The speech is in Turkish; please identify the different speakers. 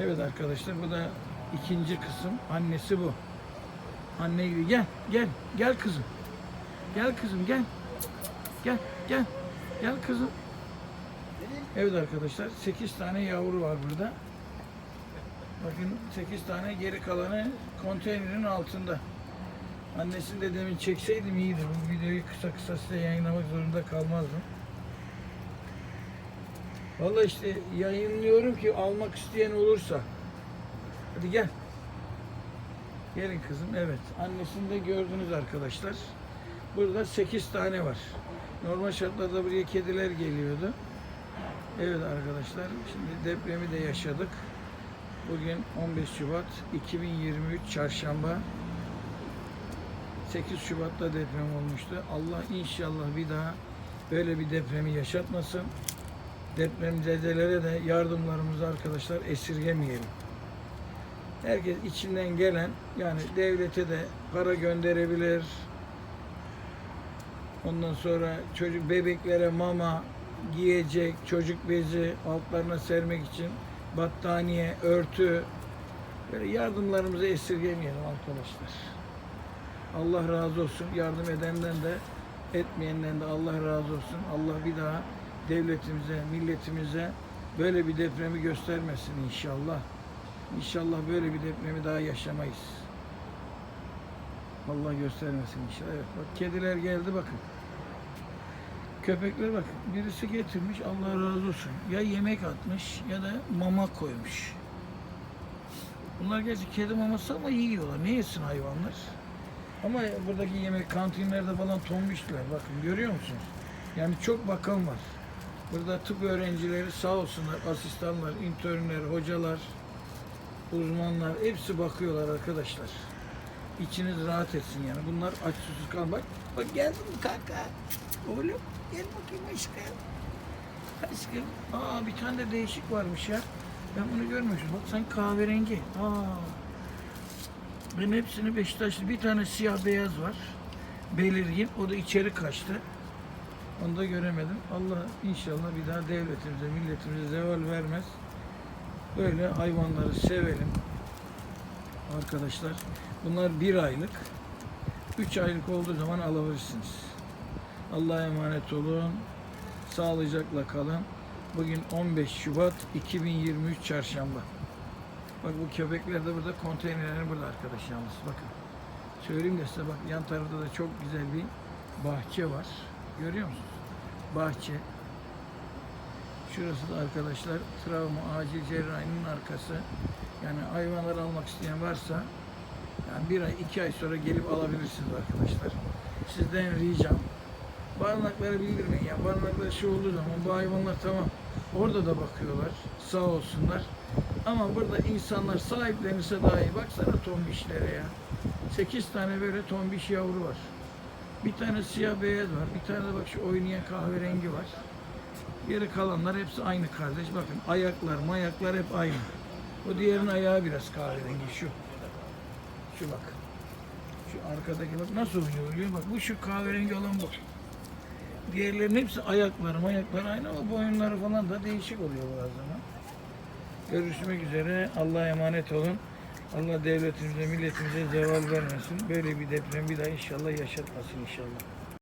Speaker 1: Evet arkadaşlar bu da ikinci kısım. Annesi bu. Anne gibi gel gel gel kızım. Gel kızım gel. Gel gel. Gel kızım. Evet arkadaşlar 8 tane yavru var burada. Bakın 8 tane geri kalanı konteynerin altında. Annesini de demin çekseydim iyiydi. Bu videoyu kısa kısa size yayınlamak zorunda kalmazdım. Vallahi işte yayınlıyorum ki almak isteyen olursa. Hadi gel. Gelin kızım. Evet. Annesini de gördünüz arkadaşlar. Burada 8 tane var. Normal şartlarda buraya kediler geliyordu. Evet arkadaşlar. Şimdi depremi de yaşadık. Bugün 15 Şubat 2023 Çarşamba. 8 Şubat'ta deprem olmuştu. Allah inşallah bir daha böyle bir depremi yaşatmasın. Depremzedelere de yardımlarımızı arkadaşlar esirgemeyelim. Herkes içinden gelen yani devlete de para gönderebilir. Ondan sonra çocuk bebeklere mama, giyecek, çocuk bezi altlarına sermek için battaniye, örtü böyle yardımlarımızı esirgemeyelim arkadaşlar. Allah razı olsun. Yardım edenden de etmeyenden de Allah razı olsun. Allah bir daha devletimize, milletimize böyle bir depremi göstermesin inşallah. İnşallah böyle bir depremi daha yaşamayız. Allah göstermesin inşallah. Evet bak kediler geldi bakın. Köpekler bak birisi getirmiş Allah razı olsun. Ya yemek atmış ya da mama koymuş. Bunlar gerçi kedi maması ama yiyorlar. Ne yesin hayvanlar? Ama buradaki yemek kantinlerde falan tombiştiler. Bakın görüyor musunuz? Yani çok bakan var. Burada tıp öğrencileri sağ olsunlar, asistanlar, internler, hocalar, uzmanlar hepsi bakıyorlar arkadaşlar. İçiniz rahat etsin yani. Bunlar aç susuz kalmak. Bak, geldin mi kanka? Oğlum gel bakayım aşkım. Aşkım. Aa bir tane de değişik varmış ya. Ben bunu görmüşüm. Bak sen kahverengi. Aa. Ben hepsini Beşiktaşlı. Bir tane siyah beyaz var. Belirgin. O da içeri kaçtı. Onu da göremedim. Allah inşallah bir daha devletimize, milletimize zeval vermez. Böyle hayvanları sevelim. Arkadaşlar bunlar bir aylık. Üç aylık olduğu zaman alabilirsiniz. Allah'a emanet olun. Sağlıcakla kalın. Bugün 15 Şubat 2023 Çarşamba. Bak bu köpekler de burada konteynerler burada arkadaş yalnız bakın. Söyleyeyim de size bak yan tarafta da çok güzel bir bahçe var. Görüyor musunuz? Bahçe. Şurası da arkadaşlar travma acil cerrahinin arkası. Yani hayvanlar almak isteyen varsa yani bir ay iki ay sonra gelip alabilirsiniz arkadaşlar. Sizden ricam barınakları bildirmeyin ya. Barınaklar şey olduğu zaman bu hayvanlar tamam orada da bakıyorlar. Sağ olsunlar. Ama burada insanlar sahiplenirse daha iyi. Baksana tombişlere ya. 8 tane böyle tombiş yavru var. Bir tane siyah beyaz var. Bir tane de bak şu oynayan kahverengi var. Geri kalanlar hepsi aynı kardeş. Bakın ayaklar, mayaklar hep aynı. O diğerinin ayağı biraz kahverengi şu. Şu bak. Şu arkadaki bak nasıl oynuyor biliyor? Bak bu şu kahverengi olan bu. Diğerlerinin hepsi ayakları, mayakları aynı ama boyunları falan da değişik oluyor zaman. Görüşmek üzere. Allah'a emanet olun. Allah devletimize, milletimize zeval vermesin. Böyle bir deprem bir daha inşallah yaşatmasın inşallah.